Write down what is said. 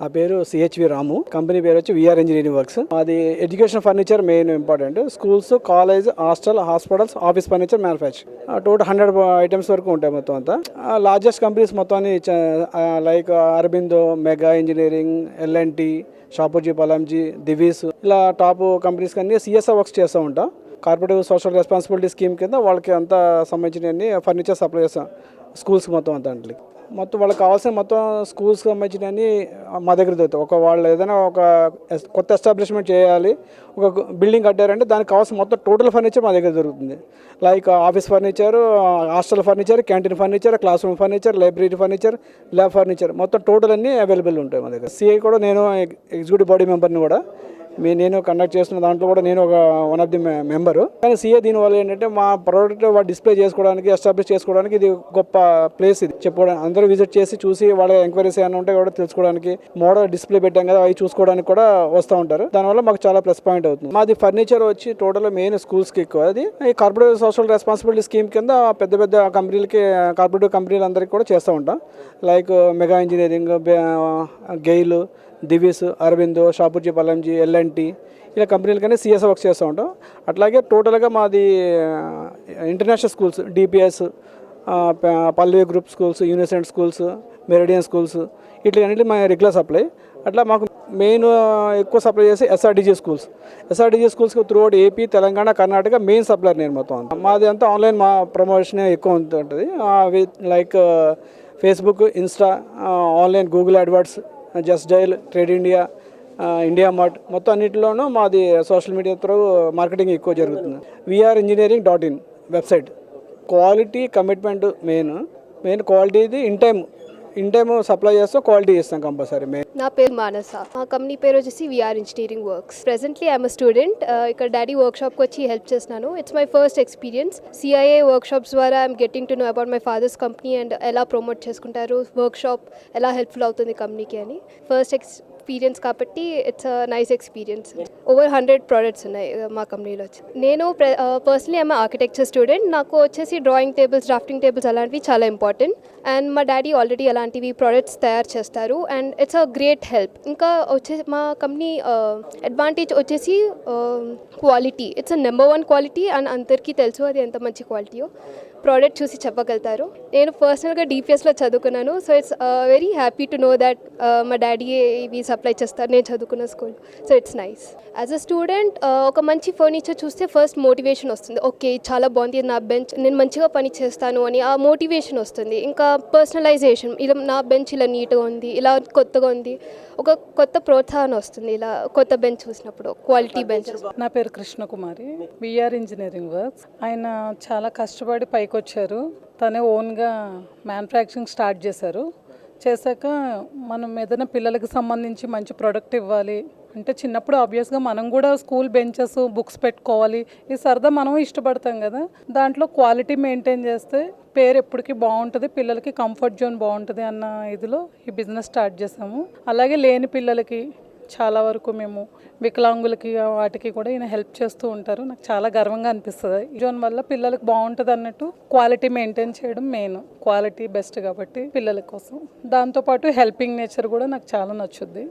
ఆ పేరు సిహెచ్వి రాము. కంపెనీ పేరు వచ్చి విఆర్ ఇంజనీరింగ్ వర్క్స్ అది education furniture main important. Schools college hostel hospitals office furniture manufacture. Total hundred items వరకు ఉంటాయి మొత్తం అంతా. లార్జెస్ట్ కంపెనీస్ మొత్తాన్ని like Aurobindo mega engineering L N T Shapoorji Pallonji Divi's ఇలా top companies కన్నీ CSR works చేస్తూ ఉంటాం. కార్పొరేటివ్ సోషల్ రెస్పాన్సిబిలిటీ స్కీమ్ కింద వాళ్ళకి అంతా సంబంధించిన ఫర్నిచర్ సప్లై చేస్తాం. స్కూల్స్ మొత్తం అంతా అంటే మొత్తం వాళ్ళకి కావాల్సిన మొత్తం స్కూల్స్కి సంబంధించినవి మా దగ్గర దొరుకుతాయి. ఒక వాళ్ళు ఏదైనా ఒక ఎస్- కొత్త ఎస్టాబ్లిష్మెంట్ చేయాలి ఒక బిల్డింగ్ కట్టారంటే దానికి కావాల్సిన మొత్తం టోటల్ ఫర్నిచర్ మా దగ్గర దొరుకుతుంది. Like office furniture hostel furniture canteen furniture class room furniture library furniture lab furniture మొత్తం టోటల్ అన్నీ అవైలబుల్ ఉంటాయి మా దగ్గర. సిఐ కూడా నేను ఎగ్జిక్యూటివ్ బాడీ మెంబర్ని కూడా మీ నేను కండక్ట్ చేస్తున్న దాంట్లో కూడా నేను ఒక వన్ ఆఫ్ ది మెంబరు కానీ సీఏ దీనివల్ల ఏంటంటే మా ప్రోడక్ట్ డిస్ప్లే చేసుకోవడానికి ఎస్టాబ్లిష్ చేసుకోవడానికి ఇది గొప్ప ప్లేస్ ఇది. చెప్పుకోవడానికి అందరూ విజిట్ చేసి చూసి వాళ్ళ ఎంక్వైరీస్ ఏమైనా ఉంటే కూడా తెలుసుకోవడానికి మోడల్ డిస్ప్లే పెట్టాం కదా అవి చూసుకోవడానికి కూడా వస్తూ ఉంటారు. దానివల్ల మాకు చాలా ప్లస్ పాయింట్ అవుతుంది. మాది ఫర్నిచర్ వచ్చి టోటల్ మెయిన్ స్కూల్స్కి ఎక్కువ. అది ఈ కార్పొరేట్ సోషల్ రెస్పాన్సిబిలిటీ స్కీమ్ కింద పెద్ద పెద్ద కంపెనీలకి కార్పొరేటివ్ కంపెనీలు అందరికీ కూడా చేస్తూ ఉంటాం. Like mega engineering GAIL Divi's Aurobindo Shapoorji Pallonji L N T ఇలా కంపెనీలకైనా సిఎస్ వర్క్ చేస్తూ ఉంటాం. అట్లాగే టోటల్గా మాది international schools DPS Pallavi group schools Unicent schools Meridian schools ఇట్లా అన్నిటి మా రెగ్యులర్ సప్లై. అట్లా మాకు మెయిన్ ఎక్కువ సప్లై చేసి ఎస్ఆర్డీజీ స్కూల్స్. ఎస్ఆర్డీజీ స్కూల్స్కి through AP Telangana Karnataka main supplier నేను మొత్తం మాది అంతా ఆన్లైన్ మా ప్రమోషన్ ఎక్కువ ఉంటుంది like Facebook Insta online Google AdWords just dial trade India India mart. మొత్తం అన్నింటిలోనూ మాది సోషల్ మీడియా త్రూ మార్కెటింగ్ ఎక్కువ జరుగుతుంది. V R engineering dot in website. Quality commitment main. Main క్వాలిటీది in time in time supply చేస్తాం quality చేస్తాం compulsory మేము నా పేరు మానస. మా కంపెనీ పేరు వచ్చేసి VR engineering works presently I'm student ఇక్కడ డాడీ వర్క్ షాప్కి వచ్చి హెల్ప్ చేస్తున్నాను. It's my first experience CIA work shops ద్వారా I'm getting to know about my father's company and ఎలా ప్రమోట్ చేసుకుంటారు వర్క్ షాప్ ఎలా హెల్ప్ఫుల్ అవుతుంది కంపెనీకి అని. ఫస్ట్ ఎక్స్ ఎక్స్పీరియన్స్ కాబట్టి it's nice experience over hundred products ఉన్నాయి uh, మా కంపెనీలో వచ్చి. నేను పర్సనలీ ఐఎమ్ ఆర్కిటెక్చర్ స్టూడెంట్ నాకు వచ్చేసి డ్రాయింగ్ టేబుల్స్ డ్రాఫ్టింగ్ టేబుల్స్ అలాంటివి చాలా ఇంపార్టెంట్ అండ్ మా డాడీ ఆల్రెడీ అలాంటివి ప్రోడక్ట్స్ తయారు చేస్తారు. And it's a great help ఇంకా uh, వచ్చేసి మా కంపెనీ అడ్వాంటేజ్ వచ్చేసి quality it's a number one quality and అందరికీ తెలుసు అది ఎంత మంచి క్వాలిటీయో ప్రోడక్ట్ చూసి చెప్పగలుగుతారు. నేను పర్సనల్గా డిపిఎస్లో చదువుకున్నాను. So it's very happy to know that మా డాడీ ఇవి సప్లై చేస్తారు నేను చదువుకున్న school so it's nice as a student ఒక మంచి ఫర్నిచర్ చూస్తే ఫస్ట్ మోటివేషన్ వస్తుంది. ఓకే చాలా బాగుంది నా బెంచ్ నేను మంచిగా పని చేస్తాను అని ఆ మోటివేషన్ వస్తుంది. ఇంకా పర్సనలైజేషన్ ఇలా నా బెంచ్ ఇలా నీట్గా ఉంది ఇలా కొత్తగా ఉంది. ఒక కొత్త ప్రోత్సాహం వస్తుంది ఇలా కొత్త బెంచ్ చూసినప్పుడు క్వాలిటీ బెంచ్ నా పేరు కృష్ణకుమారి బిఆర్ ఇంజనీరింగ్ వర్క్స్ ఆయన చాలా కష్టపడి పైకి వచ్చారు తనే ఓన్గా మ్యానుఫ్యాక్చరింగ్ స్టార్ట్ చేశారు. చేశాక మనం ఏదైనా పిల్లలకి సంబంధించి మంచి ప్రోడక్ట్ ఇవ్వాలి. అంటే చిన్నప్పుడు ఆబ్వియస్గా మనం కూడా స్కూల్ బెంచెస్ బుక్స్ పెట్టుకోవాలి. ఈ సరదా మనం ఇష్టపడతాం కదా. దాంట్లో క్వాలిటీ మెయింటైన్ చేస్తే పేరు ఎప్పటికీ బాగుంటుంది పిల్లలకి కంఫర్ట్ జోన్ బాగుంటుంది అన్న ఇదిలో ఈ బిజినెస్ స్టార్ట్ చేసాము అలాగే లేని పిల్లలకి చాలా వరకు మేము వికలాంగులకి వాటికి కూడా ఈయన హెల్ప్ చేస్తూ ఉంటారు. నాకు చాలా గర్వంగా అనిపిస్తుంది. జోన్ వల్ల పిల్లలకు బాగుంటుంది అన్నట్టు క్వాలిటీ మెయింటైన్ చేయడం మెయిన్ క్వాలిటీ బెస్ట్ కాబట్టి పిల్లల కోసం. దాంతోపాటు హెల్పింగ్ నేచర్ కూడా నాకు చాలా నచ్చుద్ది.